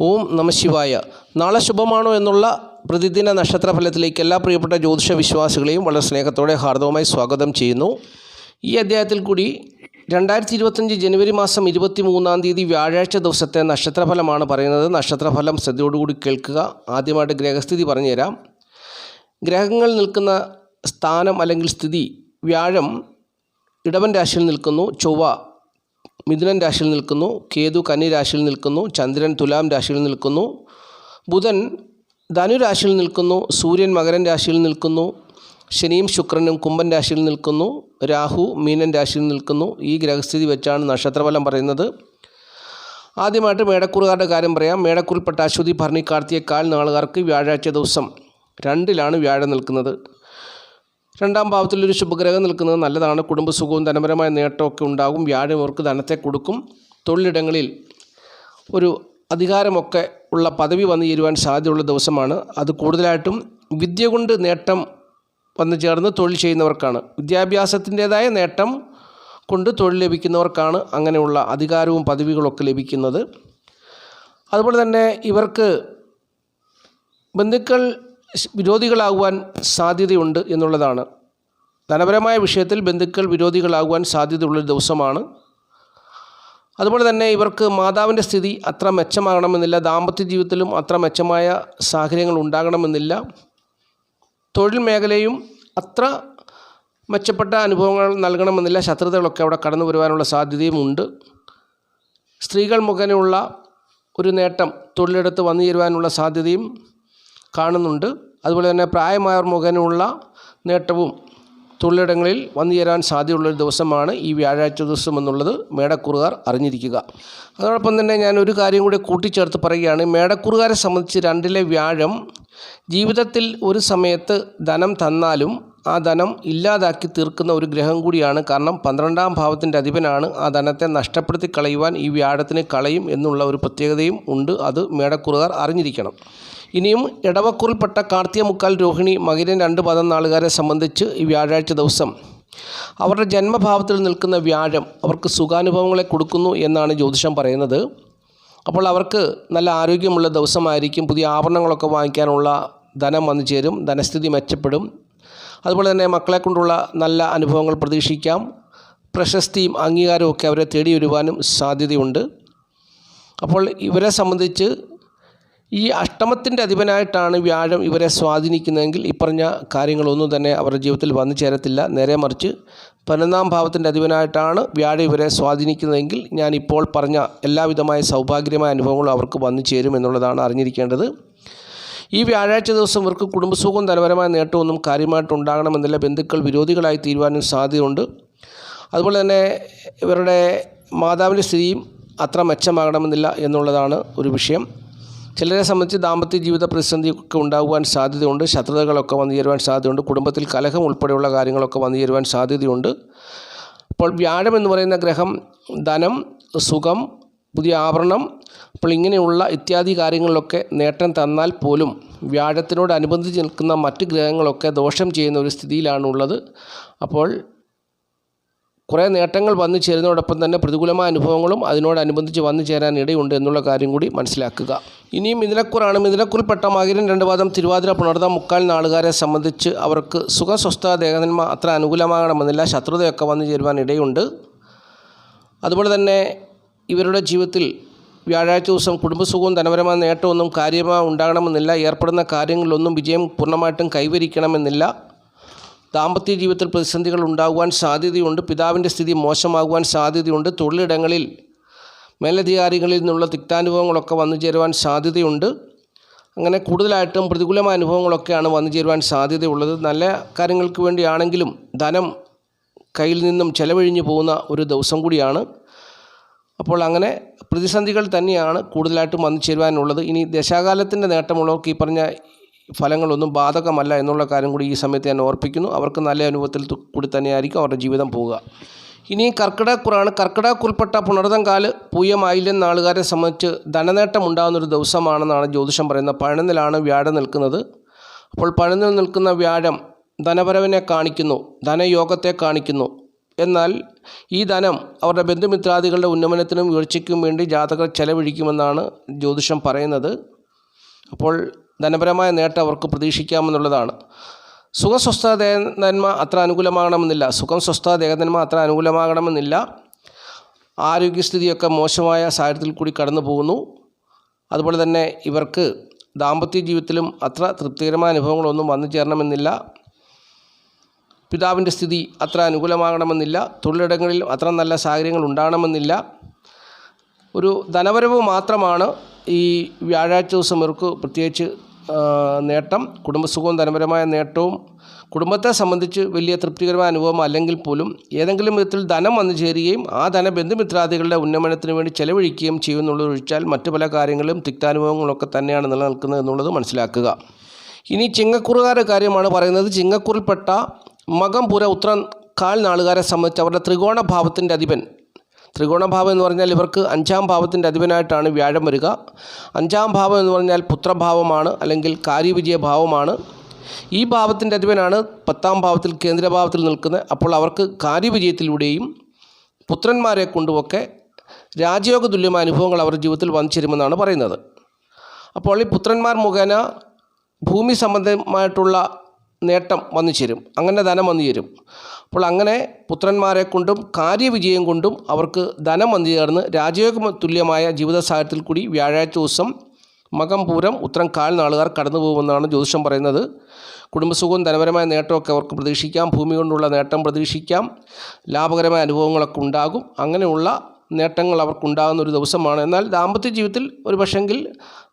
ഓം നമശിവായ നാളെ ശുഭമാണോ എന്നുള്ള പ്രതിദിന നക്ഷത്രഫലത്തിലേക്ക് എല്ലാ പ്രിയപ്പെട്ട ജ്യോതിഷ വിശ്വാസികളെയും വളരെ സ്നേഹത്തോടെ ഹാർദവമായി സ്വാഗതം ചെയ്യുന്നു. ഈ അധ്യായത്തിൽ കൂടി രണ്ടായിരത്തി ഇരുപത്തഞ്ച് ജനുവരി മാസം ഇരുപത്തി മൂന്നാം തീയതി വ്യാഴാഴ്ച ദിവസത്തെ നക്ഷത്രഫലമാണ് പറയുന്നത്. നക്ഷത്രഫലം ശ്രദ്ധയോടുകൂടി കേൾക്കുക. ആദ്യമായിട്ട് ഗ്രഹസ്ഥിതി പറഞ്ഞുതരാം. ഗ്രഹങ്ങൾ നിൽക്കുന്ന സ്ഥാനം അല്ലെങ്കിൽ സ്ഥിതി വ്യാഴം ഇടവൻ രാശിയിൽ നിൽക്കുന്നു. ചൊവ്വ മിഥുനൻ രാശിയിൽ നിൽക്കുന്നു കേതു കന്നി രാശിയിൽ നിൽക്കുന്നു ചന്ദ്രൻ തുലാം രാശിയിൽ നിൽക്കുന്നു ബുധൻ ധനുരാശിയിൽ നിൽക്കുന്നു സൂര്യൻ മകരൻ രാശിയിൽ നിൽക്കുന്നു ശനിയും ശുക്രനും കുംഭൻ രാശിയിൽ നിൽക്കുന്നു രാഹു മീനൻ രാശിയിൽ നിൽക്കുന്നു. ഈ ഗ്രഹസ്ഥിതി വെച്ചാണ് നക്ഷത്രഫലം പറയുന്നത്. ആദ്യമായിട്ട് മേടക്കൂറുകാരുടെ കാര്യം പറയാം. മേടക്കൂറിൽപ്പെട്ട അശ്വതി ഭരണി നാളുകാർക്ക് വ്യാഴാഴ്ച ദിവസം രണ്ടിലാണ് വ്യാഴം നിൽക്കുന്നത്. രണ്ടാം ഭാവത്തിൽ ഒരു ശുഭഗ്രഹം നിൽക്കുന്നത് നല്ലതാണ്. കുടുംബസുഖവും ധനപരമായ നേട്ടമൊക്കെ ഉണ്ടാകും. വ്യാഴം അവർക്ക് ധനത്തെ കൊടുക്കും. തൊഴിലിടങ്ങളിൽ ഒരു അധികാരമൊക്കെ ഉള്ള പദവി വന്നു ചേരുവാൻ സാധ്യതയുള്ള ദിവസമാണ്. അത് കൂടുതലായിട്ടും വിദ്യ കൊണ്ട് നേട്ടം വന്നു ചേർന്ന് തൊഴിൽ ചെയ്യുന്നവർക്കാണ്. വിദ്യാഭ്യാസത്തിന്റേതായ നേട്ടം കൊണ്ട് തൊഴിൽ ലഭിക്കുന്നവർക്കാണ് അങ്ങനെയുള്ള അധികാരവും പദവികളൊക്കെ ലഭിക്കുന്നത്. അതുപോലെ തന്നെ ഇവർക്ക് ബന്ധുക്കൾ വിരോധികളാകുവാൻ സാധ്യതയുണ്ട് എന്നുള്ളതാണ്. ധനപരമായ വിഷയത്തിൽ ബന്ധുക്കൾ വിരോധികളാകുവാൻ സാധ്യതയുള്ളൊരു ദിവസമാണ്. അതുപോലെ തന്നെ ഇവർക്ക് മാതാവിന്റെ സ്ഥിതി അത്ര മെച്ചമാകണമെന്നില്ല ദാമ്പത്യ ജീവിതത്തിലും അത്ര മെച്ചമായ സാഹചര്യങ്ങൾ ഉണ്ടാകണമെന്നില്ല. തൊഴിൽ മേഖലയും അത്ര മെച്ചപ്പെട്ട അനുഭവങ്ങൾ നൽകണമെന്നില്ല ശത്രുതകളൊക്കെ അവിടെ കടന്നു വരുവാനുള്ള സാധ്യതയും ഉണ്ട്. സ്ത്രീകൾ മുഖേനയുള്ള ഒരു നേട്ടം തൊഴിലെടുത്ത് വന്നു ചേരുവാനുള്ള സാധ്യതയും കാണുന്നുണ്ട്. അതുപോലെ തന്നെ പ്രായമായവർ മുഖേനയുള്ള നേട്ടവും തൊഴിലിടങ്ങളിൽ വന്നു ചേരാൻ സാധ്യതയുള്ളൊരു ദിവസമാണ് ഈ വ്യാഴാഴ്ച ദിവസം എന്നുള്ളത് മേടക്കുറുകാർ അറിഞ്ഞിരിക്കുക. അതോടൊപ്പം തന്നെ ഞാൻ ഒരു കാര്യം കൂടി കൂട്ടിച്ചേർത്ത് പറയുകയാണ്. മേടക്കുറുകാരെ സംബന്ധിച്ച് രണ്ടിലെ വ്യാഴം ജീവിതത്തിൽ ഒരു സമയത്ത് ധനം തന്നാലും ആ ധനം ഇല്ലാതാക്കി തീർക്കുന്ന ഒരു ഗ്രഹം കൂടിയാണ്. കാരണം പന്ത്രണ്ടാം ഭാവത്തിന്റെ അധിപനാണ്. ആ ധനത്തെ നഷ്ടപ്പെടുത്തി കളയുവാൻ ഈ വ്യാഴത്തിന് കളയും എന്നുള്ള ഒരു പ്രത്യേകതയും ഉണ്ട്. അത് മേടക്കുറുകാർ അറിഞ്ഞിരിക്കണം. ഇനിയും ഇടവക്കുറിൽപ്പെട്ട കാർത്തികമുക്കാൽ രോഹിണി മകിരൻ രണ്ട് പദം നാളുകാരെ സംബന്ധിച്ച് ഈ വ്യാഴാഴ്ച ദിവസം. അവരുടെ ജന്മഭാവത്തിൽ നിൽക്കുന്ന വ്യാഴം അവർക്ക് സുഖാനുഭവങ്ങളെ കൊടുക്കുന്നു എന്നാണ് ജ്യോതിഷം പറയുന്നത്. അപ്പോൾ അവർക്ക് നല്ല ആരോഗ്യമുള്ള ദിവസമായിരിക്കും. പുതിയ ആഭരണങ്ങളൊക്കെ വാങ്ങിക്കാനുള്ള ധനം വന്നു ചേരും. ധനസ്ഥിതി മെച്ചപ്പെടും. അതുപോലെ തന്നെ മക്കളെ കൊണ്ടുള്ള നല്ല അനുഭവങ്ങൾ പ്രതീക്ഷിക്കാം. പ്രശസ്തിയും അംഗീകാരവും ഒക്കെ അവരെ തേടി വരുവാനും സാധ്യതയുണ്ട്. അപ്പോൾ ഇവരെ സംബന്ധിച്ച് ഈ അഷ്ടമത്തിന്റെ അധിപനായിട്ടാണ് വ്യാഴം ഇവരെ സ്വാധീനിക്കുന്നതെങ്കിൽ ഇപ്പറഞ്ഞ പറഞ്ഞ കാര്യങ്ങളൊന്നും തന്നെ അവരുടെ ജീവിതത്തിൽ വന്നു ചേരത്തില്ല. നേരെ മറിച്ച് പതിനൊന്നാം ഭാവത്തിന്റെ അധിപനായിട്ടാണ് വ്യാഴം ഇവരെ സ്വാധീനിക്കുന്നതെങ്കിൽ ഞാൻ ഇപ്പോൾ പറഞ്ഞ എല്ലാവിധമായ സൗഭാഗ്യമായ അനുഭവങ്ങളും അവർക്ക് വന്നു ചേരും എന്നുള്ളതാണ് അറിഞ്ഞിരിക്കേണ്ടത്. ഈ വ്യാഴാഴ്ച ദിവസം ഇവർക്ക് കുടുംബസുഖവും ധനപരമായ നേട്ടമൊന്നും കാര്യമായിട്ട് ഉണ്ടാകണമെന്നില്ല. ബന്ധുക്കൾ വിരോധികളായി തീരുവാനും സാധ്യതയുണ്ട്. അതുപോലെ തന്നെ ഇവരുടെ മാതാവിന്റെ സ്ഥിതിയും അത്ര മെച്ചമാകണമെന്നില്ല എന്നുള്ളതാണ് ഒരു വിഷയം. ചിലരെ സംബന്ധിച്ച് ദാമ്പത്യ ജീവിത പ്രതിസന്ധിയൊക്കെ ഉണ്ടാകുവാൻ സാധ്യതയുണ്ട്. ശത്രുതകളൊക്കെ വന്നു ചേരുവാൻ സാധ്യതയുണ്ട്. കുടുംബത്തിൽ കലഹം ഉൾപ്പെടെയുള്ള കാര്യങ്ങളൊക്കെ വന്നു ചേരുവാൻ സാധ്യതയുണ്ട്. അപ്പോൾ വ്യാഴം എന്ന് പറയുന്ന ഗ്രഹം ധനം സുഖം പുതിയ ആഭരണം അപ്പോൾ ഇങ്ങനെയുള്ള ഇത്യാദി കാര്യങ്ങളിലൊക്കെ നേട്ടം തന്നാൽ പോലും വ്യാഴത്തിനോടനുബന്ധിച്ച് നിൽക്കുന്ന മറ്റ് ഗ്രഹങ്ങളൊക്കെ ദോഷം ചെയ്യുന്ന ഒരു സ്ഥിതിയിലാണുള്ളത്. അപ്പോൾ കുറേ നേട്ടങ്ങൾ വന്നു ചേരുന്നതോടൊപ്പം തന്നെ പ്രതികൂലമായ അനുഭവങ്ങളും അതിനോടനുബന്ധിച്ച് വന്നു ചേരാൻ ഇടയുണ്ട് എന്നുള്ള കാര്യം കൂടി മനസ്സിലാക്കുക. ഇനിയും മിഥുനക്കുറാണ്. മിഥുനക്കുറിൽപ്പെട്ട മകിരൻ രണ്ട് പാദം തിരുവാതിര പുണർന്ന മുക്കാൽ നാളുകാരെ സംബന്ധിച്ച് അവർക്ക് സുഖസ്വസ്ഥ ദേഹന്മ അത്ര അനുകൂലമാകണമെന്നില്ല. ശത്രുതയൊക്കെ വന്നു ചേരുവാൻ ഇടയുണ്ട് അതുപോലെ തന്നെ ഇവരുടെ ജീവിതത്തിൽ വ്യാഴാഴ്ച ദിവസം കുടുംബസുഖവും ധനപരമായ നേട്ടമൊന്നും കാര്യമായി ഉണ്ടാകണമെന്നില്ല. ഏർപ്പെടുന്ന കാര്യങ്ങളിലൊന്നും വിജയം പൂർണമായിട്ടും കൈവരിക്കണമെന്നില്ല. ദാമ്പത്യ ജീവിതത്തിൽ പ്രതിസന്ധികൾ ഉണ്ടാകുവാൻ സാധ്യതയുണ്ട്. പിതാവിന്റെ സ്ഥിതി മോശമാകുവാൻ സാധ്യതയുണ്ട്. തൊഴിലിടങ്ങളിൽ മേലധികാരികളിൽ നിന്നുള്ള തിക്താനുഭവങ്ങളൊക്കെ വന്നു ചേരുവാൻ സാധ്യതയുണ്ട്. അങ്ങനെ കൂടുതലായിട്ടും പ്രതികൂലമായ അനുഭവങ്ങളൊക്കെയാണ് വന്നു ചേരുവാൻ സാധ്യതയുള്ളത്. നല്ല കാര്യങ്ങൾക്ക് വേണ്ടിയാണെങ്കിലും ധനം കയ്യിൽ നിന്നും ചെലവഴിഞ്ഞു പോകുന്ന ഒരു ദിവസം കൂടിയാണ്. അപ്പോൾ അങ്ങനെ പ്രതിസന്ധികൾ തന്നെയാണ് കൂടുതലായിട്ടും വന്നു ചേരുവാനുള്ളത്. ഇനി ദശാകാലത്തിന്റെ നേട്ടമുള്ളവർക്ക് ഈ പറഞ്ഞ ഫലങ്ങളൊന്നും ബാധകമല്ല എന്നുള്ള കാര്യം കൂടി ഈ സമയത്ത് ഞാൻ ഓർപ്പിക്കുന്നു. അവർക്ക് നല്ല അനുഭവത്തിൽ കൂടി തന്നെയായിരിക്കും അവരുടെ ജീവിതം പോവുക. ഇനി കർക്കിടക്കുറാണ് കർക്കിടക്കുൾപ്പെട്ട പുണർതങ്കാൽ പൂയമായില്യം നാളുകാരെ സംബന്ധിച്ച് ധനനേട്ടം ഉണ്ടാകുന്ന ഒരു ദിവസമാണെന്നാണ് ജ്യോതിഷം പറയുന്നത്. പഴനിലാണ് വ്യാഴം നിൽക്കുന്നത്. അപ്പോൾ പഴനിൽ നിൽക്കുന്ന വ്യാഴം ധനപരവിനെ കാണിക്കുന്നു ധനയോഗത്തെ കാണിക്കുന്നു. എന്നാൽ ഈ ധനം അവരുടെ ബന്ധുമിത്രാദികളുടെ ഉന്നമനത്തിനും ഉയർച്ചയ്ക്കും വേണ്ടി ജാതകർ ചെലവഴിക്കുമെന്നാണ് ജ്യോതിഷം പറയുന്നത്. അപ്പോൾ ധനപരമായ നേട്ടം അവർക്ക് പ്രതീക്ഷിക്കാമെന്നുള്ളതാണ്. സുഖം സ്വസ്ഥ ദേഹനന്മ അത്ര അനുകൂലമാകണമെന്നില്ല. സുഖം സ്വസ്ഥ ദേഹനന്മ അത്ര അനുകൂലമാകണമെന്നില്ല. ആരോഗ്യസ്ഥിതിയൊക്കെ മോശമായ സാഹചര്യത്തിൽ കൂടി കടന്നു പോകുന്നു അതുപോലെ തന്നെ ഇവർക്ക് ദാമ്പത്യ ജീവിതത്തിലും അത്ര തൃപ്തികരമായ അനുഭവങ്ങളൊന്നും വന്നു ചേരണമെന്നില്ല. പിതാവിന്റെ സ്ഥിതി അത്ര അനുകൂലമാകണമെന്നില്ല. തൊഴിലിടങ്ങളിൽ അത്ര നല്ല സാഹചര്യങ്ങൾ ഉണ്ടാകണമെന്നില്ല. ഒരു ധനവരവ് മാത്രമാണ് ഈ വ്യാഴാഴ്ച ദിവസം ഇവർക്ക് പ്രത്യേകിച്ച് നേട്ടം കുടുംബസുഖവും ധനപരമായ നേട്ടവും കുടുംബത്തെ സംബന്ധിച്ച് വലിയ തൃപ്തികരമായ അനുഭവം അല്ലെങ്കിൽ പോലും ഏതെങ്കിലും വിധത്തിൽ ധനം വന്നു ചേരുകയും ആ ധന ബന്ധുമിത്രാദികളുടെ ഉന്നമനത്തിന് വേണ്ടി ചെലവഴിക്കുകയും ചെയ്യുന്നുള്ളത് ഒഴിച്ചാൽ മറ്റു പല കാര്യങ്ങളും തിക്താനുഭവങ്ങളൊക്കെ തന്നെയാണ് നിലനിൽക്കുന്നത് എന്നുള്ളത് മനസ്സിലാക്കുക. ഇനി ചിങ്ങക്കുറുകാരുടെ കാര്യമാണ് പറയുന്നത്. ചിങ്ങക്കുറിൽപ്പെട്ട മകം പുര ഉത്രം കാൽ നാളുകാരെ സംബന്ധിച്ച് അവരുടെ ത്രികോണ ഭാവത്തിന്റെ അധിപൻ ത്രികോണഭാവം എന്ന് പറഞ്ഞാൽ ഇവർക്ക് അഞ്ചാം ഭാവത്തിന്റെ അധിപനായിട്ടാണ് വ്യാഴം വരിക. അഞ്ചാം ഭാവം എന്ന് പറഞ്ഞാൽ പുത്രഭാവമാണ് അല്ലെങ്കിൽ കാര്യവിജയ ഭാവമാണ് ഈ ഭാവത്തിന്റെ അധിപനാണ് പത്താം ഭാവത്തിൽ കേന്ദ്രഭാവത്തിൽ നിൽക്കുന്നത്. അപ്പോൾ അവർക്ക് കാര്യവിജയത്തിലൂടെയും പുത്രന്മാരെ കൊണ്ടുമൊക്കെ രാജയോഗ തുല്യമായ അനുഭവങ്ങൾ അവരുടെ ജീവിതത്തിൽ വന്നു ചേരുമെന്നാണ് പറയുന്നത്. അപ്പോൾ ഈ പുത്രന്മാർ മുഖേന ഭൂമി സംബന്ധമായിട്ടുള്ള നേട്ടം വന്നു ചേരും. അങ്ങനെ ധനം വന്നു ചേരും. അപ്പോൾ അങ്ങനെ പുത്രന്മാരെ കൊണ്ടും കാര്യവിജയം കൊണ്ടും അവർക്ക് ധനം വന്നു ചേർന്ന് രാജയോഗ തുല്യമായ ജീവിത സാഹചര്യത്തിൽ കൂടി വ്യാഴാഴ്ച ദിവസം മകം പൂരം ഉത്തരം കാൽ നാളുകാർ കടന്നു പോകുമെന്നാണ് ജ്യോതിഷം പറയുന്നത്. കുടുംബസുഖവും ധനപരമായ നേട്ടമൊക്കെ അവർക്ക് പ്രതീക്ഷിക്കാം. ഭൂമി കൊണ്ടുള്ള നേട്ടം പ്രതീക്ഷിക്കാം. ലാഭകരമായ അനുഭവങ്ങളൊക്കെ ഉണ്ടാകും. അങ്ങനെയുള്ള നേട്ടങ്ങൾ അവർക്കുണ്ടാകുന്ന ഒരു ദിവസമാണ്. എന്നാൽ ദാമ്പത്യ ജീവിതത്തിൽ ഒരു പക്ഷെങ്കിൽ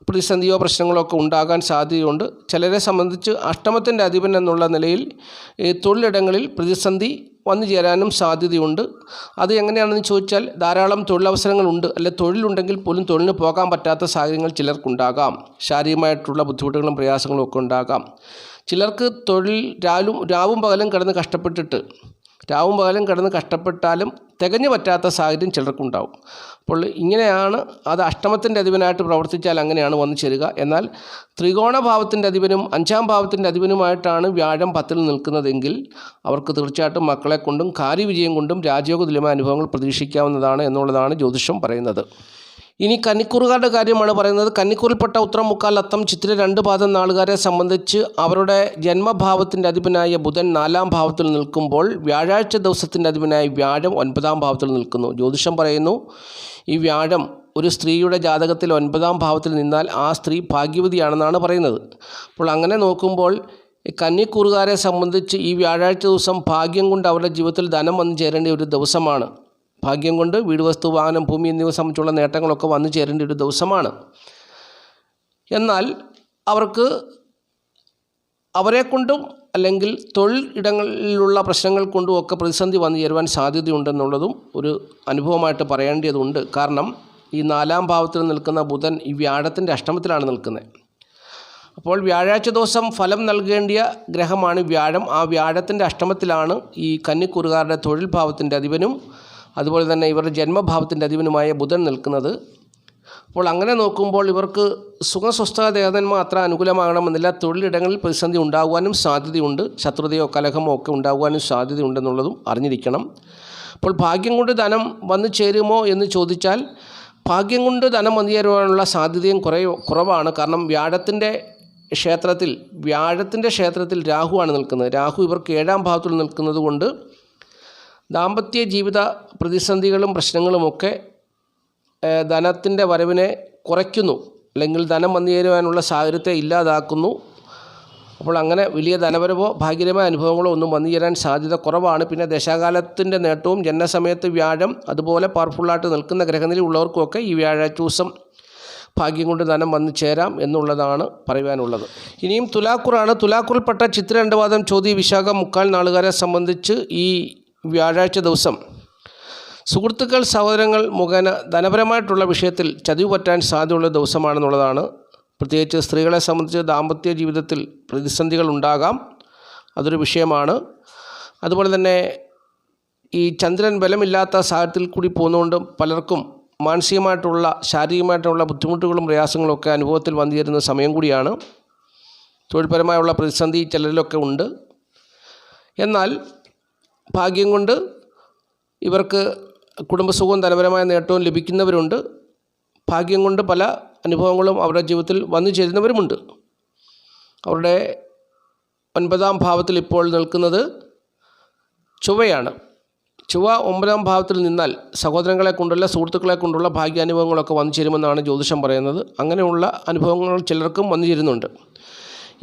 പ്രതിസന്ധിയോ പ്രശ്നങ്ങളോ ഒക്കെ ഉണ്ടാകാൻ സാധ്യതയുണ്ട്. ചിലരെ സംബന്ധിച്ച് അഷ്ടമത്തിന്റെ അധിപൻ എന്നുള്ള നിലയിൽ തൊഴിലിടങ്ങളിൽ പ്രതിസന്ധി വന്നു ചേരാനും സാധ്യതയുണ്ട്. അത് എങ്ങനെയാണെന്ന് ചോദിച്ചാൽ ധാരാളം തൊഴിലവസരങ്ങളുണ്ട്. അല്ലെ തൊഴിലുണ്ടെങ്കിൽ പോലും തൊഴിലിന് പോകാൻ പറ്റാത്ത സാഹചര്യങ്ങൾ ചിലർക്കുണ്ടാകാം. ശാരീരികമായിട്ടുള്ള ബുദ്ധിമുട്ടുകളും പ്രയാസങ്ങളും ഒക്കെ ഉണ്ടാകാം. ചിലർക്ക് തൊഴിൽ രാവും രാവും പകലും കിടന്ന് കഷ്ടപ്പെട്ടിട്ട് രാവും പകലും കിടന്ന് കഷ്ടപ്പെട്ടാലും തികഞ്ഞു പറ്റാത്ത സാഹചര്യം ചിലർക്കുണ്ടാവും. അപ്പോൾ ഇങ്ങനെയാണ് അത് അഷ്ടമത്തിന്റെ അധിപനായിട്ട് പ്രവർത്തിച്ചാൽ അങ്ങനെയാണ് വന്നു ചേരുക. എന്നാൽ ത്രികോണ ഭാവത്തിന്റെ അധിപനും അഞ്ചാം ഭാവത്തിന്റെ അധിപനുമായിട്ടാണ് വ്യാഴം പത്തിൽ നിൽക്കുന്നതെങ്കിൽ അവർക്ക് തീർച്ചയായിട്ടും മക്കളെ കൊണ്ടും കാര്യവിജയം കൊണ്ടും രാജയോഗ തുല്യമായ അനുഭവങ്ങൾ പ്രതീക്ഷിക്കാവുന്നതാണ് എന്നുള്ളതാണ് ജ്യോതിഷം പറയുന്നത്. ഇനി കന്നിക്കൂറുകാരുടെ കാര്യമാണ് പറയുന്നത്. കന്നിക്കൂറിൽപ്പെട്ട ഉത്തരം മുക്കാൽ അത്തം ചിത്ര രണ്ട് പാദം നാളുകാരെ സംബന്ധിച്ച് അവരുടെ ജന്മഭാവത്തിന്റെ അധിപനായ ബുധൻ നാലാം ഭാവത്തിൽ നിൽക്കുമ്പോൾ വ്യാഴാഴ്ച ദിവസത്തിന്റെ അധിപനായ വ്യാഴം ഒൻപതാം ഭാവത്തിൽ നിൽക്കുന്നു. ജ്യോതിഷം പറയുന്നു ഈ വ്യാഴം ഒരു സ്ത്രീയുടെ ജാതകത്തിൽ ഒൻപതാം ഭാവത്തിൽ നിന്നാൽ ആ സ്ത്രീ ഭാഗ്യവതിയാണെന്നാണ് പറയുന്നത്. അപ്പോൾ അങ്ങനെ നോക്കുമ്പോൾ കന്നിക്കൂറുകാരെ സംബന്ധിച്ച് ഈ വ്യാഴാഴ്ച ദിവസം ഭാഗ്യം കൊണ്ട് അവരുടെ ജീവിതത്തിൽ ധനം വന്നു ചേരേണ്ട ഒരു ദിവസമാണ്. ഭാഗ്യം കൊണ്ട് വീട് വസ്തു വാഹനം ഭൂമി എന്നിവ സംബന്ധിച്ചുള്ള നേട്ടങ്ങളൊക്കെ വന്നു ചേരേണ്ട ഒരു ദിവസമാണ്. എന്നാൽ അവർക്ക് അവരെക്കൊണ്ടും അല്ലെങ്കിൽ തൊഴിൽ ഇടങ്ങളിലുള്ള പ്രശ്നങ്ങൾ കൊണ്ടും ഒക്കെ പ്രതിസന്ധി വന്നു ചേരുവാൻ സാധ്യതയുണ്ടെന്നുള്ളതും ഒരു അനുഭവമായിട്ട് പറയേണ്ടതുണ്ട്. കാരണം ഈ നാലാം ഭാവത്തിൽ നിൽക്കുന്ന ബുധൻ ഈ വ്യാഴത്തിന്റെ അഷ്ടമത്തിലാണ് നിൽക്കുന്നത്. അപ്പോൾ വ്യാഴാഴ്ച ദിവസം ഫലം നൽകേണ്ടിയ ഗ്രഹമാണ് വ്യാഴം. ആ വ്യാഴത്തിന്റെ അഷ്ടമത്തിലാണ് ഈ കന്നിക്കുറുകാരുടെ തൊഴിൽ ഭാവത്തിന്റെ അധിപനും അതുപോലെ തന്നെ ഇവരുടെ ജന്മഭാവത്തിന്റെ അധിപനുമായ ബുധൻ നിൽക്കുന്നത്. അപ്പോൾ അങ്ങനെ നോക്കുമ്പോൾ ഇവർക്ക് സുഖസ്വസ്ഥ ദേവതന്മാർ അത്ര അനുകൂലമാകണമെന്നില്ല. തൊഴിലിടങ്ങളിൽ പ്രതിസന്ധി ഉണ്ടാകുവാനും സാധ്യതയുണ്ട്. ശത്രുതയോ കലഹമോ ഒക്കെ ഉണ്ടാകുവാനും സാധ്യതയുണ്ടെന്നുള്ളതും അറിഞ്ഞിരിക്കണം. അപ്പോൾ ഭാഗ്യം കൊണ്ട് ധനം വന്നു ചേരുമോ എന്ന് ചോദിച്ചാൽ ഭാഗ്യം കൊണ്ട് ധനം വന്നു ചേരുവാനുള്ള സാധ്യതയും കുറേ കുറവാണ്. കാരണം വ്യാഴത്തിന്റെ ക്ഷേത്രത്തിൽ വ്യാഴത്തിന്റെ ക്ഷേത്രത്തിൽ രാഹുവാണ് നിൽക്കുന്നത്. രാഹു ഇവർക്ക് ഏഴാം ഭാവത്തിൽ നിൽക്കുന്നത് കൊണ്ട് ദാമ്പത്യ ജീവിത പ്രതിസന്ധികളും പ്രശ്നങ്ങളുമൊക്കെ ധനത്തിന്റെ വരവിനെ കുറയ്ക്കുന്നു. അല്ലെങ്കിൽ ധനം വന്നു ചേരുവാനുള്ള സാഹചര്യത്തെ ഇല്ലാതാക്കുന്നു. അപ്പോൾ അങ്ങനെ വലിയ ധനപരമോ ഭാഗ്യമായ അനുഭവങ്ങളോ ഒന്നും വന്നു ചേരാൻ സാധ്യത കുറവാണ്. പിന്നെ ദശാകാലത്തിന്റെ നേട്ടവും ജനനസമയത്ത് വ്യാഴം അതുപോലെ പവർഫുള്ളായിട്ട് നിൽക്കുന്ന ഗ്രഹനില ഉള്ളവർക്കുമൊക്കെ ഈ വ്യാഴാഴ്ച ദിവസം ഭാഗ്യം കൊണ്ട് ധനം വന്നു ചേരാം എന്നുള്ളതാണ് പറയുവാനുള്ളത്. ഇനിയും തുലാക്കുറാണ്. തുലാക്കുറിൽപ്പെട്ട ചിത്രണ്ടവാദം രണ്ട് ചോദ്യ വിശാഖം മുക്കാൽ നാളുകാരെ സംബന്ധിച്ച് ഈ വ്യാഴാഴ്ച ദിവസം സുഹൃത്തുക്കൾ സഹോദരങ്ങൾ മുഖേന ധനപരമായിട്ടുള്ള വിഷയത്തിൽ ചതിവ് പറ്റാൻ സാധ്യതയുള്ള ദിവസമാണെന്നുള്ളതാണ്. പ്രത്യേകിച്ച് സ്ത്രീകളെ സംബന്ധിച്ച് ദാമ്പത്യ ജീവിതത്തിൽ പ്രതിസന്ധികൾ ഉണ്ടാകാം. അതൊരു വിഷയമാണ്. അതുപോലെ തന്നെ ഈ ചന്ദ്രൻ ബലമില്ലാത്ത സാഹചര്യത്തിൽ കൂടി പോകുന്നതുകൊണ്ട് പലർക്കും മാനസികമായിട്ടുള്ള ശാരീരികമായിട്ടുള്ള ബുദ്ധിമുട്ടുകളും പ്രയാസങ്ങളും ഒക്കെ അനുഭവത്തിൽ വന്നു സമയം കൂടിയാണ്. തൊഴിൽപരമായുള്ള പ്രതിസന്ധി ചിലരിലൊക്കെ ഉണ്ട്. എന്നാൽ ഭാഗ്യം കൊണ്ട് ഇവർക്ക് കുടുംബസുഖവും ധനപരമായ നേട്ടവും ലഭിക്കുന്നവരുണ്ട്. ഭാഗ്യം കൊണ്ട് പല അനുഭവങ്ങളും അവരുടെ ജീവിതത്തിൽ വന്നു ചേരുന്നവരുമുണ്ട്. അവരുടെ ഒൻപതാം ഭാവത്തിൽ ഇപ്പോൾ നിൽക്കുന്നത് ചൊവ്വയാണ്. ചൊവ്വ ഒമ്പതാം ഭാവത്തിൽ നിന്നാൽ സഹോദരങ്ങളെ കൊണ്ടുള്ള സുഹൃത്തുക്കളെ കൊണ്ടുള്ള ഭാഗ്യാനുഭവങ്ങളൊക്കെ വന്നു ചേരുമെന്നാണ് ജ്യോതിഷം പറയുന്നത്. അങ്ങനെയുള്ള അനുഭവങ്ങൾ ചിലർക്കും വന്നു ചേരുന്നുണ്ട്.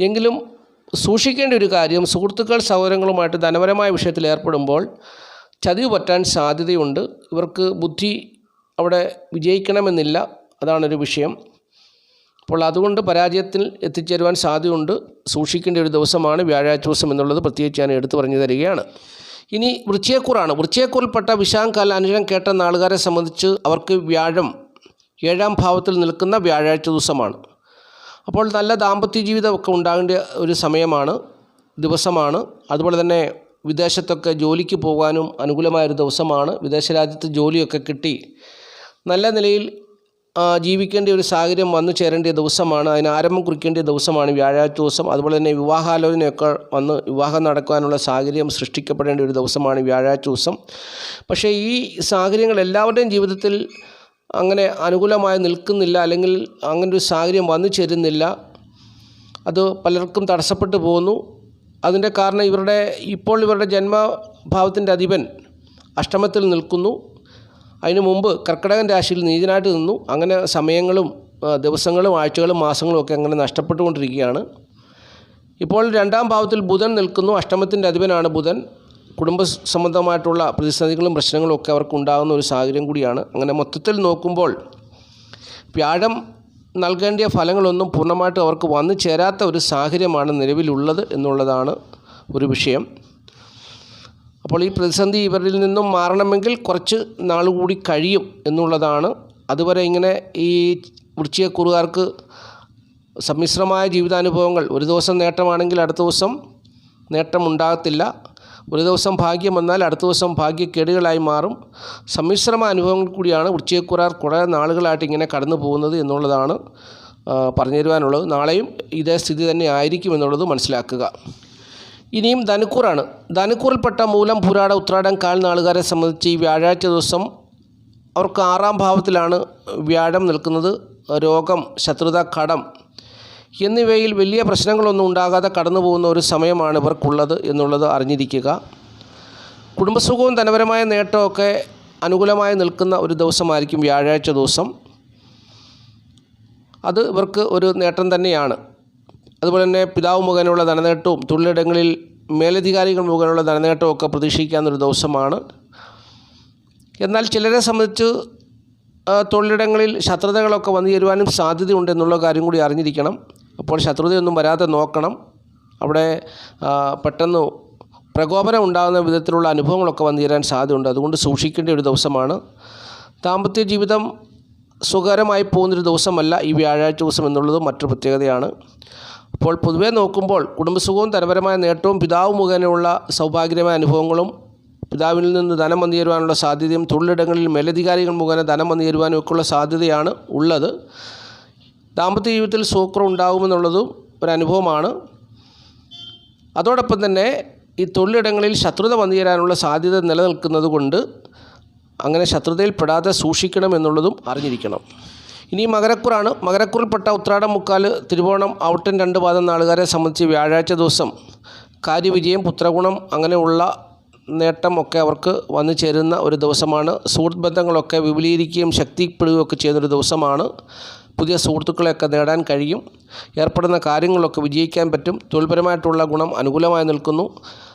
എങ്കിലും സൂക്ഷിക്കേണ്ട ഒരു കാര്യം സുഹൃത്തുക്കൾ സഹോദരങ്ങളുമായിട്ട് ധനപരമായ വിഷയത്തിൽ ഏർപ്പെടുമ്പോൾ ചതിവ് പറ്റാൻ സാധ്യതയുണ്ട്. ഇവർക്ക് ബുദ്ധി അവിടെ വിജയിക്കണമെന്നില്ല. അതാണൊരു വിഷയം. അപ്പോൾ അതുകൊണ്ട് പരാജയത്തിൽ എത്തിച്ചേരുവാൻ സാധ്യതയുണ്ട്. സൂക്ഷിക്കേണ്ട ഒരു ദിവസമാണ് വ്യാഴാഴ്ച ദിവസം എന്നുള്ളത് പ്രത്യേകിച്ച് ഞാൻ എടുത്തു പറഞ്ഞു തരികയാണ്. ഇനി വൃച്ചയക്കൂറാണ്. വൃച്ചയക്കൂറിൽപ്പെട്ട വിശാഖാല അനുജനം കേട്ട നാളുകാരെ സംബന്ധിച്ച് അവർക്ക് വ്യാഴം ഏഴാം ഭാവത്തിൽ നിൽക്കുന്ന വ്യാഴാഴ്ച ദിവസമാണ് അപ്പോൾ നല്ല ദാമ്പത്യ ജീവിതമൊക്കെ ഉണ്ടാകേണ്ട ഒരു സമയമാണ് ദിവസമാണ്. അതുപോലെ തന്നെ വിദേശത്തൊക്കെ ജോലിക്ക് പോകാനും അനുകൂലമായൊരു ദിവസമാണ്. വിദേശ രാജ്യത്ത് ജോലിയൊക്കെ കിട്ടി നല്ല നിലയിൽ ജീവിക്കേണ്ട ഒരു സാഹചര്യം വന്നു ചേരേണ്ട ദിവസമാണ്. അതിന് ആരംഭം കുറിക്കേണ്ട ദിവസമാണ് വ്യാഴാഴ്ച ദിവസം. അതുപോലെ തന്നെ വിവാഹാലോചനയൊക്കെ വന്ന് വിവാഹം നടക്കാനുള്ള സാഹചര്യം സൃഷ്ടിക്കപ്പെടേണ്ട ഒരു ദിവസമാണ് വ്യാഴാഴ്ച ദിവസം. പക്ഷേ ഈ സാഹചര്യങ്ങൾ എല്ലാവരുടെയും ജീവിതത്തിൽ അങ്ങനെ അനുകൂലമായി നിൽക്കുന്നില്ല അല്ലെങ്കിൽ അങ്ങനെ ഒരു സാഹചര്യം വന്നു ചേരുന്നില്ല. അത് പലർക്കും തടസ്സപ്പെട്ടു പോകുന്നു. അതിന്റെ കാരണം ഇവരുടെ ഇപ്പോൾ ഇവരുടെ ജന്മഭാവത്തിന്റെ അധിപൻ അഷ്ടമത്തിൽ നിൽക്കുന്നു. അതിനു മുമ്പ് കർക്കിടകൻ രാശിയിൽ നീചനായിട്ട് നിന്നു. അങ്ങനെ സമയങ്ങളും ദിവസങ്ങളും ആഴ്ചകളും മാസങ്ങളും ഒക്കെ അങ്ങനെ നഷ്ടപ്പെട്ടുകൊണ്ടിരിക്കുകയാണ്. ഇപ്പോൾ രണ്ടാം ഭാവത്തിൽ ബുധൻ നിൽക്കുന്നു. അഷ്ടമത്തിന്റെ അധിപനാണ് ബുധൻ. കുടുംബ സംബന്ധമായിട്ടുള്ള പ്രതിസന്ധികളും പ്രശ്നങ്ങളും ഒക്കെ അവർക്ക് ഉണ്ടാകുന്ന ഒരു സാഹചര്യം കൂടിയാണ്. അങ്ങനെ മൊത്തത്തിൽ നോക്കുമ്പോൾ വ്യാഴം നൽകേണ്ട ഫലങ്ങളൊന്നും പൂർണമായിട്ട് അവർക്ക് വന്നു ചേരാത്ത ഒരു സാഹചര്യമാണ് നിലവിലുള്ളത് എന്നുള്ളതാണ് ഒരു വിഷയം. അപ്പോൾ ഈ പ്രതിസന്ധി ഇവരിൽ നിന്നും മാറണമെങ്കിൽ കുറച്ച് നാൾ കൂടി കഴിയും എന്നുള്ളതാണ്. അതുവരെ ഇങ്ങനെ ഈ വൃശ്ചികക്കുറുകാർക്ക് സമ്മിശ്രമായ ജീവിതാനുഭവങ്ങൾ ഒരു ദിവസം നേട്ടമാണെങ്കിൽ അടുത്ത ദിവസം നേട്ടമുണ്ടാകത്തില്ല. ഒരു ദിവസം ഭാഗ്യം വന്നാൽ അടുത്ത ദിവസം ഭാഗ്യക്കേടുകളായി മാറും. സമ്മിശ്രമ അനുഭവങ്ങൾ കൂടിയാണ് വൃശ്ചികക്കുറാർ കുറേ നാളുകളായിട്ട് ഇങ്ങനെ കടന്നു പോകുന്നത് എന്നുള്ളതാണ് പറഞ്ഞു തരുവാനുള്ളത് നാളെയും ഇതേ സ്ഥിതി തന്നെ ആയിരിക്കും എന്നുള്ളത് മനസ്സിലാക്കുക. ഇനിയും ധനുക്കൂറാണ്. ധനുക്കൂറിൽപ്പെട്ട മൂലം പുരാട ഉത്രാടം കാൽ നാളുകാരെ സംബന്ധിച്ച് ഈ വ്യാഴാഴ്ച ദിവസം അവർക്ക് ആറാം ഭാവത്തിലാണ് വ്യാഴം നിൽക്കുന്നത്. രോഗം ശത്രുത കടം എന്നിവയിൽ വലിയ പ്രശ്നങ്ങളൊന്നും ഉണ്ടാകാതെ കടന്നു പോകുന്ന ഒരു സമയമാണ് ഇവർക്കുള്ളത് എന്നുള്ളത് അറിഞ്ഞിരിക്കുക. കുടുംബസുഖവും ധനപരമായ നേട്ടമൊക്കെ അനുകൂലമായി നിൽക്കുന്ന ഒരു ദിവസമായിരിക്കും വ്യാഴാഴ്ച ദിവസം. അത് ഇവർക്ക് ഒരു നേട്ടം തന്നെയാണ്. അതുപോലെ തന്നെ പിതാവ് മുഖേനയുള്ള ധനനേട്ടവും തൊഴിലിടങ്ങളിൽ മേലധികാരികൾ മുഖേനയുള്ള ധനനേട്ടവും ഒക്കെ പ്രതീക്ഷിക്കാവുന്നൊരു ദിവസമാണ്. എന്നാൽ ചിലരെ സംബന്ധിച്ച് തൊഴിലിടങ്ങളിൽ ശത്രുതകളൊക്കെ വന്നു ചേരുവാനും സാധ്യതയുണ്ടെന്നുള്ള കാര്യം കൂടി അറിഞ്ഞിരിക്കണം. അപ്പോൾ ശത്രുതയൊന്നും വരാതെ നോക്കണം. അവിടെ പെട്ടെന്ന് പ്രകോപനം ഉണ്ടാകുന്ന വിധത്തിലുള്ള അനുഭവങ്ങളൊക്കെ വന്നു ചേരാൻ സാധ്യതയുണ്ട്. അതുകൊണ്ട് സൂക്ഷിക്കേണ്ട ഒരു ദിവസമാണ്. ദാമ്പത്യ ജീവിതം സുഖകരമായി പോകുന്നൊരു ദിവസമല്ല ഈ വ്യാഴാഴ്ച ദിവസം എന്നുള്ളത് മറ്റൊരു പ്രത്യേകതയാണ്. അപ്പോൾ പൊതുവേ നോക്കുമ്പോൾ കുടുംബസുഖവും ധനപരമായ നേട്ടവും പിതാവ് മുഖേനയുള്ള സൗഭാഗ്യമായ അനുഭവങ്ങളും പിതാവിൽ നിന്ന് ധനം വന്നു ചേരുവാനുള്ള സാധ്യതയും തൊഴിലിടങ്ങളിൽ മേലധികാരികൾ മുഖേന ധനം വന്നു ചേരുവാനും ഒക്കെയുള്ള സാധ്യതയാണ് ഉള്ളത്. ദാമ്പത്യ ജീവിതത്തിൽ സൂക്രം ഉണ്ടാകുമെന്നുള്ളതും ഒരു അനുഭവമാണ് അതോടൊപ്പം തന്നെ ഈ തൊഴിലിടങ്ങളിൽ ശത്രുത വന്നു ചേരാനുള്ള സാധ്യത നിലനിൽക്കുന്നത് കൊണ്ട് അങ്ങനെ ശത്രുതയിൽപ്പെടാതെ സൂക്ഷിക്കണം എന്നുള്ളതും അറിഞ്ഞിരിക്കണം. ഇനി മകരക്കുറാണ്. മകരക്കുറിൽപ്പെട്ട ഉത്രാടം മുക്കാൽ തിരുവോണം ഔട്ടൻ രണ്ട് പാദം നാളുകാരെ സംബന്ധിച്ച് വ്യാഴാഴ്ച ദിവസം കാര്യവിജയം പുത്രഗുണം അങ്ങനെയുള്ള നേട്ടം ഒക്കെ അവർക്ക് വന്നു ചേരുന്ന ഒരു ദിവസമാണ്. സുഹൃത്ത് ബന്ധങ്ങളൊക്കെ വിപുലീകരിക്കുകയും ശക്തിപ്പെടുകയും ഒക്കെ ചെയ്യുന്നൊരു ദിവസമാണ്. പുതിയ സുഹൃത്തുക്കളെയൊക്കെ നേടാൻ കഴിയും. ഏർപ്പെടുന്ന കാര്യങ്ങളൊക്കെ വിജയിക്കാൻ പറ്റും. തൊഴിൽപരമായിട്ടുള്ള ഗുണം അനുകൂലമായി നിൽക്കുന്നു.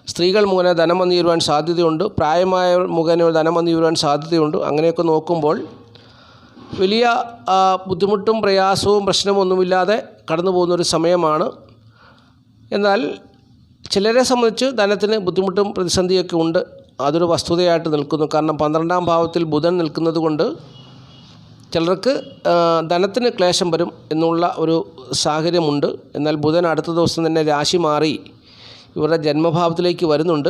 സ്ത്രീകൾ മുഖേന ധനം വന്നു ചേരുവാൻ സാധ്യതയുണ്ട്. പ്രായമായ മുഖേന ധനം വന്നു ചേരുവാൻ സാധ്യതയുണ്ട്. അങ്ങനെയൊക്കെ നോക്കുമ്പോൾ വലിയ ബുദ്ധിമുട്ടും പ്രയാസവും പ്രശ്നമൊന്നുമില്ലാതെ കടന്നു പോകുന്നൊരു സമയമാണ്. എന്നാൽ ചിലരെ സംബന്ധിച്ച് ധനത്തിന് ബുദ്ധിമുട്ടും പ്രതിസന്ധിയൊക്കെ ഉണ്ട്. അതൊരു വസ്തുതയായിട്ട് നിൽക്കുന്നു. കാരണം പന്ത്രണ്ടാം ഭാവത്തിൽ ബുധൻ നിൽക്കുന്നത് കൊണ്ട് ചിലർക്ക് ധനത്തിന് ക്ലേശം വരും എന്നുള്ള ഒരു സാഹചര്യമുണ്ട്. എന്നാൽ ബുധൻ അടുത്ത ദിവസം തന്നെ രാശി മാറി ഇവരുടെ ജന്മഭാവത്തിലേക്ക് വരുന്നുണ്ട്.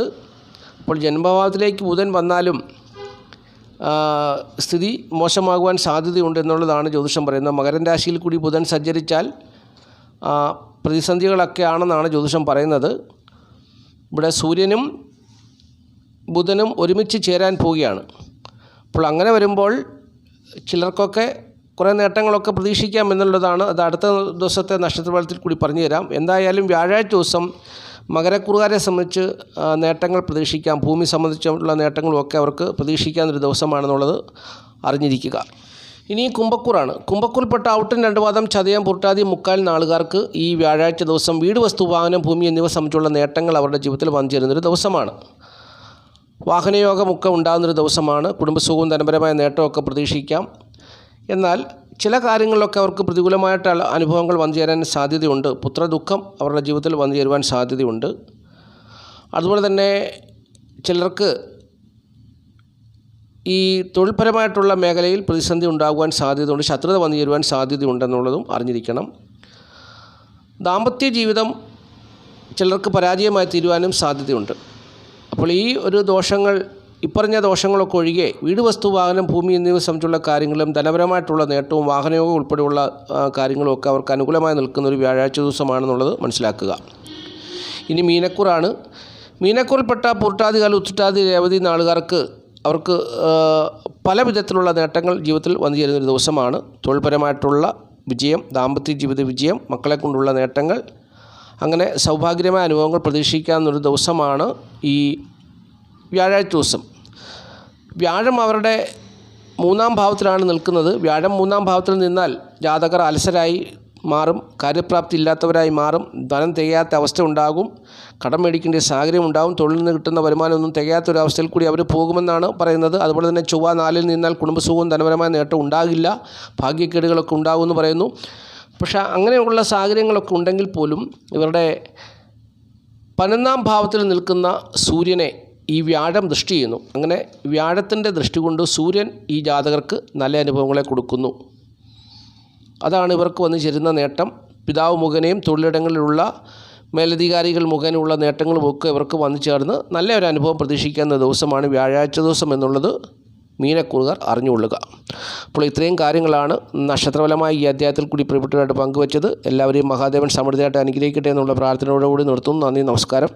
അപ്പോൾ ജന്മഭാവത്തിലേക്ക് ബുധൻ വന്നാലും സ്ഥിതി മോശമാകുവാൻ സാധ്യതയുണ്ട് എന്നുള്ളതാണ് ജ്യോതിഷം പറയുന്നത്. മകരൻ രാശിയിൽ കൂടി ബുധൻ സഞ്ചരിച്ചാൽ പ്രതിസന്ധികളൊക്കെ ആണെന്നാണ് ജ്യോതിഷം പറയുന്നത്. ഇവിടെ സൂര്യനും ബുധനും ഒരുമിച്ച് ചേരാൻ പോവുകയാണ്. അപ്പോൾ അങ്ങനെ വരുമ്പോൾ ചിലർക്കൊക്കെ കുറേ നേട്ടങ്ങളൊക്കെ പ്രതീക്ഷിക്കാം എന്നുള്ളതാണ്. അത് അടുത്ത ദിവസത്തെ നക്ഷത്രഫലത്തിൽ കൂടി പറഞ്ഞു തരാം എന്തായാലും വ്യാഴാഴ്ച ദിവസം മകരക്കുറുകാരെ സംബന്ധിച്ച് നേട്ടങ്ങൾ പ്രതീക്ഷിക്കാം. ഭൂമി സംബന്ധിച്ചുള്ള നേട്ടങ്ങളുമൊക്കെ അവർക്ക് പ്രതീക്ഷിക്കാവുന്നൊരു ദിവസമാണെന്നുള്ളത് അറിഞ്ഞിരിക്കുക. ഇനി കുംഭക്കൂറാണ്. കുംഭക്കൂറിൽപ്പെട്ട ഔട്ടൻ രണ്ടുപാദം ചതയം പുരട്ടാതി മുക്കാൽ നാളുകാർക്ക് ഈ വ്യാഴാഴ്ച ദിവസം വീട് വസ്തു വാഹനം ഭൂമി എന്നിവ സംബന്ധിച്ചുള്ള നേട്ടങ്ങൾ അവരുടെ ജീവിതത്തിൽ വന്നു ചേരുന്നൊരു ദിവസമാണ്. വാഹനയോഗമൊക്കെ ഉണ്ടാകുന്നൊരു ദിവസമാണ്. കുടുംബസുഖവും ധനപരമായ നേട്ടമൊക്കെ പ്രതീക്ഷിക്കാം. എന്നാൽ ചില കാര്യങ്ങളിലൊക്കെ അവർക്ക് പ്രതികൂലമായിട്ടുള്ള അനുഭവങ്ങൾ വന്നു ചേരാൻ സാധ്യതയുണ്ട്. പുത്രദുഃഖം അവരുടെ ജീവിതത്തിൽ വന്നു ചേരുവാൻ സാധ്യതയുണ്ട്. അതുപോലെ തന്നെ ചിലർക്ക് ഈ തൊഴിൽപരമായിട്ടുള്ള മേഖലയിൽ പ്രതിസന്ധി ഉണ്ടാകുവാൻ സാധ്യതയുണ്ട്. ശത്രുത വന്നു ചേരുവാൻ സാധ്യതയുണ്ടെന്നുള്ളതും അറിഞ്ഞിരിക്കണം. ദാമ്പത്യ ജീവിതം ചിലർക്ക് പരാജയമായി തീരുവാനും സാധ്യതയുണ്ട്. അപ്പോൾ ഈ ഒരു ദോഷങ്ങൾ ഇപ്പറഞ്ഞ ദോഷങ്ങളൊക്കെ ഒഴികെ വീട് വസ്തു വാഹനം ഭൂമി എന്നിവ സംബന്ധിച്ചുള്ള കാര്യങ്ങളും ധനപരമായിട്ടുള്ള നേട്ടവും വാഹനയോഗം ഉൾപ്പെടെയുള്ള ആ, കാര്യങ്ങളും ഒക്കെ അവർക്ക് അനുകൂലമായി നിൽക്കുന്ന ഒരു വ്യാഴാഴ്ച ദിവസമാണെന്നുള്ളത് മനസ്സിലാക്കുക. ഇനി മീനക്കൂറാണ്. മീനക്കൂറിൽപ്പെട്ട പുരട്ടാതികാല ഉച്ചിട്ടാതി രേവതി നാളുകാർക്ക് അവർക്ക് പല വിധത്തിലുള്ള നേട്ടങ്ങൾ ജീവിതത്തിൽ വന്നു ചേരുന്ന ഒരു ദിവസമാണ്. തൊഴിൽപരമായിട്ടുള്ള വിജയം ദാമ്പത്യ ജീവിത വിജയം മക്കളെ കൊണ്ടുള്ള നേട്ടങ്ങൾ അങ്ങനെ സൗഭാഗ്യമായ അനുഭവങ്ങൾ പ്രതീക്ഷിക്കാവുന്നൊരു ദിവസമാണ് ഈ വ്യാഴാഴ്ച ദിവസം. വ്യാഴം അവരുടെ മൂന്നാം ഭാവത്തിലാണ് നിൽക്കുന്നത്. വ്യാഴം മൂന്നാം ഭാവത്തിൽ നിന്നാൽ ജാതകർ അലസരായി മാറും കാര്യപ്രാപ്തി ഇല്ലാത്തവരായി മാറും ധനം തികയാത്ത അവസ്ഥ ഉണ്ടാകും കടം മേടിക്കേണ്ട സാഹചര്യം ഉണ്ടാകും തൊഴിൽ നിന്ന് കിട്ടുന്ന വരുമാനമൊന്നും തികയാത്ത ഒരു അവസ്ഥയിൽ കൂടി അവർ പോകുമെന്നാണ് പറയുന്നത്. അതുപോലെ തന്നെ ചൊവ്വ നാലിൽ നിന്നാൽ കുടുംബസുഖവും ധനപരമായ നേട്ടം ഉണ്ടാകില്ല ഭാഗ്യക്കേടുകളൊക്കെ ഉണ്ടാകുമെന്ന് പറയുന്നു. പക്ഷേ അങ്ങനെയുള്ള സാഹചര്യങ്ങളൊക്കെ ഉണ്ടെങ്കിൽ പോലും ഇവരുടെ പതിനൊന്നാം ഭാവത്തിൽ നിൽക്കുന്ന സൂര്യനെ ഈ വ്യാഴം ദൃഷ്ടി ചെയ്യുന്നു. അങ്ങനെ വ്യാഴത്തിന്റെ ദൃഷ്ടി കൊണ്ട് സൂര്യൻ ഈ ജാതകർക്ക് നല്ല അനുഭവങ്ങളെ കൊടുക്കുന്നു. അതാണ് ഇവർക്ക് വന്നു ചേരുന്ന നേട്ടം. പിതാവ് മുഖേനയും തൊഴിലിടങ്ങളിലുള്ള മേലധികാരികൾ മുഖേനയുള്ള നേട്ടങ്ങളുമൊക്കെ ഇവർക്ക് വന്നു ചേർന്ന് നല്ല ഒരു അനുഭവം പ്രതീക്ഷിക്കുന്ന ദിവസമാണ് വ്യാഴാഴ്ച ദിവസം എന്നുള്ളത്. മീനക്കുറുകാർ അറിഞ്ഞുകൊള്ളുക. അപ്പോൾ ഇത്രയും കാര്യങ്ങളാണ് നക്ഷത്രഫലമായി ഈ അധ്യായത്തിൽ കൂടി പ്രിയപ്പെട്ടവരായിട്ട് പങ്കുവച്ചത്. എല്ലാവരെയും മഹാദേവൻ സമൃദ്ധിയായിട്ട് അനുഗ്രഹിക്കട്ടെ എന്നുള്ള പ്രാർത്ഥനയോടുകൂടി നിർത്തുന്നു. നന്ദി നമസ്കാരം.